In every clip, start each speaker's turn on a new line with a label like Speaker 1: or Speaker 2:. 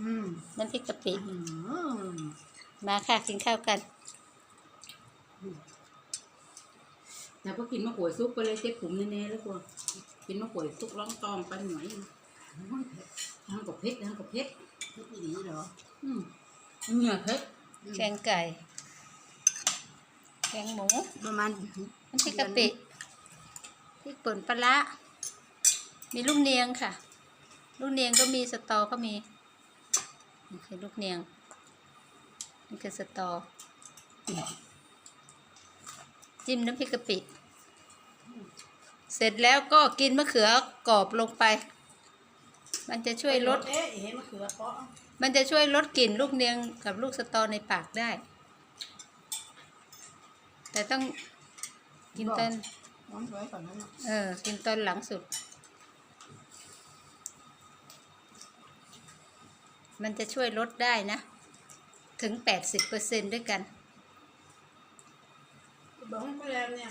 Speaker 1: อืม
Speaker 2: น้ำพริกกะปิ
Speaker 1: อืม
Speaker 2: มาค่ะกินข้าวกัน
Speaker 3: แล้วก็กินมะกรูดซุปไปเลยเจ็บผมแน่ๆแล้วกลัวกินมะกรูดซุปร้องตองไปหน่อยทั้งกับเพชรทั้งกับเพชร
Speaker 1: ทุกอย่างนี้เหรอ
Speaker 3: อืมเหงื่อเพชร
Speaker 2: แกงไก่แกงหมู
Speaker 1: ประมาณ
Speaker 2: น้ำพริกกะปิพริกป่นปลาร้ามีลูกเนียงค่ะ ลูกเนียงก็มีสตอก็มี นี่คือลูกเนียง นี่คือสตอ จิ้มน้ำพริกกะปิ เสร็จแล้วก็กินมะเขือกรอบลงไป มันจะช่วยลด
Speaker 1: เอ๊ะเอ๊ะมะเขือเปาะ
Speaker 2: มันจะช่วยลดกลิ่นลูกเนียงกับลูกสตอในปากได้ แต่ต้องกินตอน
Speaker 1: น้องสวยก่อนนั้นน่ะ
Speaker 2: เออ กินตอนหลังสุด มันจะช่วยลดได้นะ ถึงแปดสิบเปอร์เซ็นด้วยกัน
Speaker 1: บอกให้พ่อแรมเนี่ย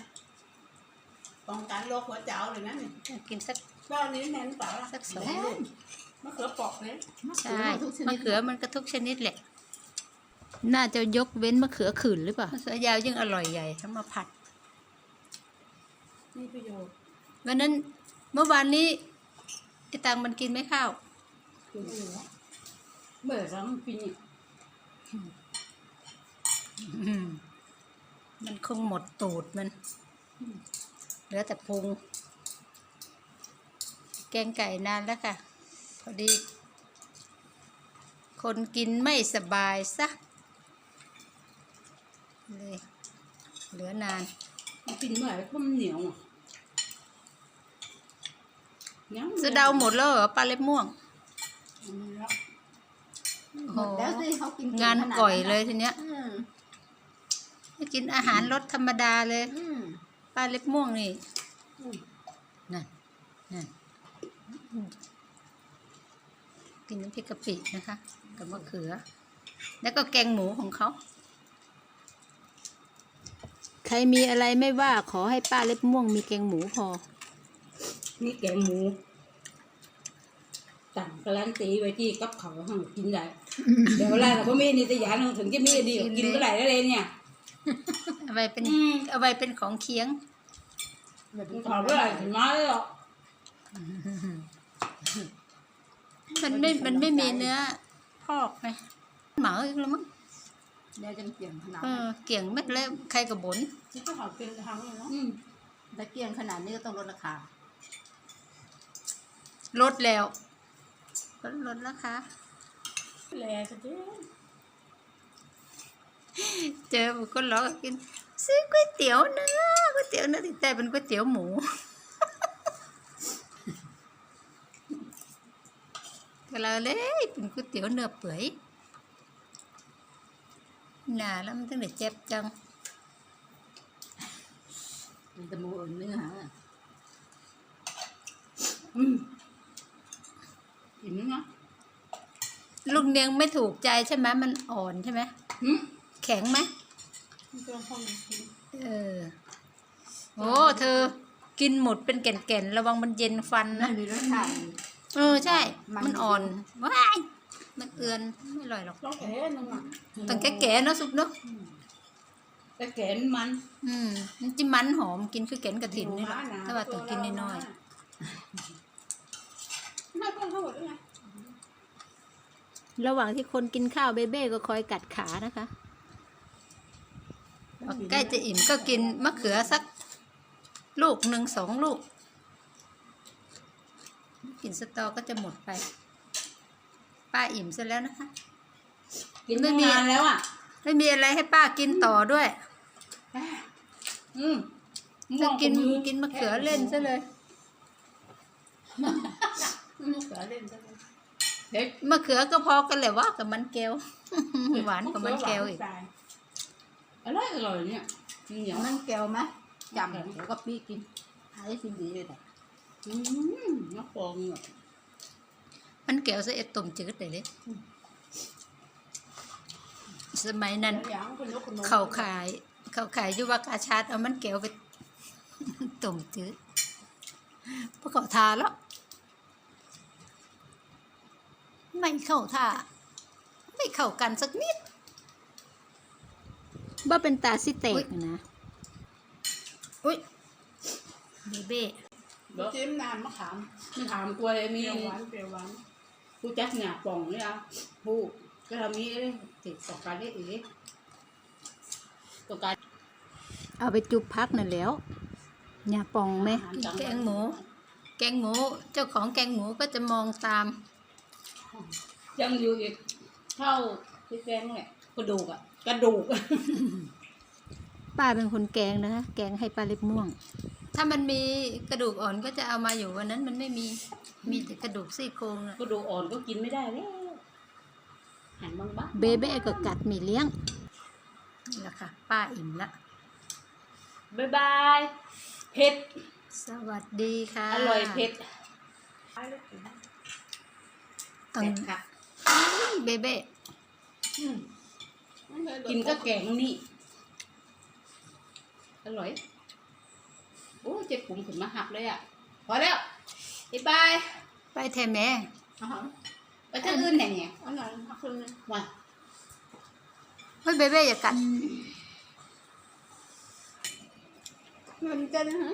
Speaker 1: ป้องกันโรคหัวเจ้าเลยนะเนี่ย
Speaker 2: กินสัก
Speaker 1: บ้านนี้แน่นเปล่าล่ะ
Speaker 2: สักสอง
Speaker 1: แน่นมะเขือเปอกเลย
Speaker 2: ใช่มะเขือมันก็ทุกชนิดแหละ น่าจะยกเว้นมะเขือขื่นหรือเปล่ามะเขือยาวยิ่งอร่อยใหญ่ทั้งมาผัด
Speaker 1: มีประโยชน์
Speaker 2: วันนั้นเมื่อวานนี้ไอ้ตังมันกินไม่ข้าว
Speaker 1: กินอยู่แล้ว
Speaker 3: เมื่อเรากิ นเนี่ย
Speaker 2: อืมมันคงหมดตูดมัน เหลือแต่พุง แกงไก่นานแล้วค่ะ พอดี คนกินไม่สบายซะเลยเหลือนาน
Speaker 3: มันกินเมื่อไหร่ก็มันเหนียวอะหนียว
Speaker 2: สะเดาหมดแล้วเหรอปลาเล็บม่วง
Speaker 1: อืมแล้ว
Speaker 2: โอ้
Speaker 1: หม
Speaker 2: โห
Speaker 1: ดแล้วสิเขากินเก่
Speaker 2: งาน
Speaker 1: ขด
Speaker 2: ก่อยเลยทีเนี้ย
Speaker 1: อืม
Speaker 2: ไม่กินอาหารรสธรรมดาเลย
Speaker 1: อืม
Speaker 2: ปลาเล็บม่วงนี่
Speaker 1: อืม
Speaker 2: นั่นนั่นอืมกินน้ำพริกกะปินะคะ กับมะเขือ แล้วก็แกงหมูของเขา ใครมีอะไรไม่ว่าขอให้ป้าเล็บม่วงมีแกงหมูพอ
Speaker 3: นี่แกงหมู ต่างการันตีไว้ที่กับเขาวห้างกินได้เดี๋ยวเวลาเราก็มีนิตยานเราถึงจะมีดีกว่ากินเมื่อไหร่ได้เลยเนี่ย
Speaker 2: เอาไว้เป็น
Speaker 3: อืม
Speaker 2: เอาไว้เป็นของเคียง
Speaker 1: แบบ
Speaker 3: กิ
Speaker 1: นี้
Speaker 3: นข้าวเมื่อไหร่ถึงมาเลยหรอก
Speaker 2: มันไม่มันไม่มีเนื้อพอกไงเหมาอีกแล้วมั้ง
Speaker 1: เดี๋ยวจะเกี่ยงขนาด
Speaker 2: เออเกี่ยงเม็ดแล้วใครกับบน
Speaker 1: ที่เขาหาเป็นทางเลยเนาะ
Speaker 3: อืม
Speaker 1: แต่เกี่ยงขนาดนี้ก็ต้องลดราคา
Speaker 2: ลดแล้ว ลดลดราคา
Speaker 1: แลซะเด้
Speaker 2: เจอบุคคลล้อกกินซื้อก๋วยเตี๋ยวเนื้อก๋วยเตี๋ยวเนื้อที่แต่เป็นก๋วยเตี๋ยวหมูก็เลยเลยเป็นก๋วยเตี๋ยวเนื้อเปื่อยหนาแล้วมันถึงได้เจ็บจัง
Speaker 1: มันจะมูเอิญเนื้อหา
Speaker 3: อืมกินนะ
Speaker 2: ลูกเนียงไม่ถูกใจใช่ไหมมันอ่อนใช่ไหม
Speaker 3: อืม
Speaker 2: แข็งไหม
Speaker 1: มันจะห้องกิน
Speaker 2: เออโอ้เธอกินหมดเป็นแก่นๆระวังมันเย็นฟัน
Speaker 1: นั่
Speaker 2: นะ
Speaker 1: นมีรสชาติ
Speaker 2: เออใช่
Speaker 1: มัน
Speaker 2: มันอ่อนว้ายมันเอือนไม่อร่อยหรอก
Speaker 1: ต้องแก่นึงอะ
Speaker 2: ต้องแก่ๆเนอะซุปเนอะ
Speaker 3: แต่แกนมัน
Speaker 2: อืมมันจิมันหอมกินคือแกนกระถินนี่แหละถ้าว่าต้องกินน้อย
Speaker 1: ไม่เพิ่มเข้าหมดด้วยไง
Speaker 2: ๆระหว่างที่คนกินข้าวเบเบ้ก็คอยกัดขานะคะพอใกล้จะอิ่มก็กินมะเขือสัก ลูกหนึ่งสองลูก กินสตอก็จะหมดไป ป้าอิ่มซะแล้วนะคะ
Speaker 3: กินตั้งนานแล้วอะ
Speaker 2: ไม่มีอะไรให้ป้ากินต่อด้วย
Speaker 3: อืม
Speaker 2: จะกิน
Speaker 3: ม่วงบมือ
Speaker 2: กินมะเขือเล่นซะเลย
Speaker 1: มะเขือเล่นซะเลย
Speaker 3: เด็ก
Speaker 2: มะเขือก็พอกันแหละว่ากับมันแก้ว หวานกว่ามันแก้วอีก
Speaker 3: อร่อยอร่อยเนี่ยเหนียว
Speaker 1: มันแก้วไหมจำเดี๋ยวก็ปี้กินหายสิ่งดีเลยแต่
Speaker 3: อืมนักฟองอะ
Speaker 2: มันแก้วซะเอ็ดต้มจืดเลยเลยสมัยนั้น
Speaker 1: อย่างคนนกคนนก
Speaker 2: เขาขาย เขาขายอยุวากาชาติเอามันแก้วไปต้มจืดเพราะเขาทาแล้ว ไม่เข้าท่า ไม่เข้ากันสักนิดว่าเป็นตาสิเตกนะ อุ้ยเบเบ้
Speaker 3: เดี๋ยว
Speaker 1: จิ้มน้ำมะขาม
Speaker 3: ไม่ถามกลัวเลย
Speaker 1: เป
Speaker 3: มี
Speaker 1: รี้ยวหวานเปรี้ยวหวาน
Speaker 3: กูจักหน้าป่องเนี่ยอะผู้ก็ทำนี้ติดสองการได้อีกตัวการ
Speaker 2: เอาไปจุบพักนั่นแหล้วอย่าปองไหมกินแกงหมู แกงหมู เจ้าของแกงหมูก็จะมองตาม
Speaker 3: ยังอยู่อีกเท่าพี่แกงแหละกระดูกอะกระดูกอะ
Speaker 2: ป้าเป็นคนแกงนะคะ แกงให้ป้าเล็บม่วง ถ้ามันมีกระดูกอ่อนก็จะเอามาอยู่วันนั้นมันไม่มีมีแต่กระดูกซี่โครงอะ
Speaker 3: กระดูกอ่อนก็กินไม่ได้แล้วหันบางบ้า
Speaker 2: เบเบ้ก็กัดมีเลี้ยงนี่แหละค่ะ ป้าอิ่มละ
Speaker 3: บายบายเผ็ด
Speaker 2: สวัสดีค่ะ
Speaker 3: อร่อยเผ็ด
Speaker 2: ต้อง
Speaker 3: เผ็ดค่ะ
Speaker 2: เบเบ้
Speaker 3: อืมกินก็แกงนี่ อร่อย โอ้เจ็บผมขึ้นมาหักเลยอะ พอแล้วบ๊ายบาย
Speaker 2: ไปแทแม่
Speaker 1: อาหาร
Speaker 3: ไปทางอื่นแหน่เนี่ย
Speaker 1: อันนั้นพักคืนนึง
Speaker 3: วัน
Speaker 2: เฮ้ยเบเบ้อย่ากัด
Speaker 1: มันจะนะฮะ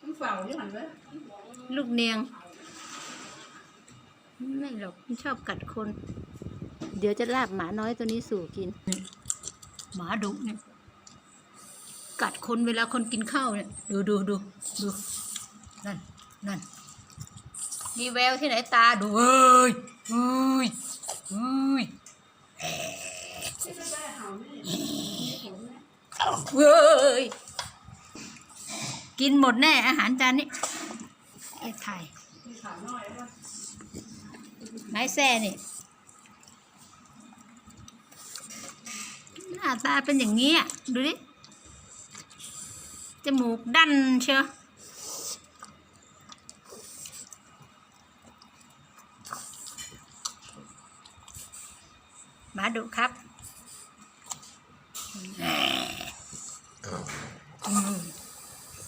Speaker 1: มัน เฝ้าอยู่หันเลย
Speaker 2: ลูกเนียง ไม่หรอกมันชอบกัดคน เดี๋ยวจะลากหมาน้อยตัวนี้สู่กิน หมาดุเนี่ยกัดคนเวลาคนกินข้าวเนี่ย ดูดูดูดูนั่นนั่นมีแววที่ไหนตาดูเอ้ยเอ้ยเอ้ย
Speaker 1: เห่านี่มีผมเนี่ย
Speaker 2: เว้ย กินหมดแน่อาหารจานนี้ไอ้ไข่
Speaker 1: มีขาน้อย
Speaker 2: ไม้แซ่นี่หน้าตาเป็นอย่างนี้อะดูดิจมูกดันเชียวมาดุครับ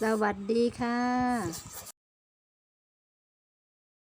Speaker 2: สวัสดีค่ะ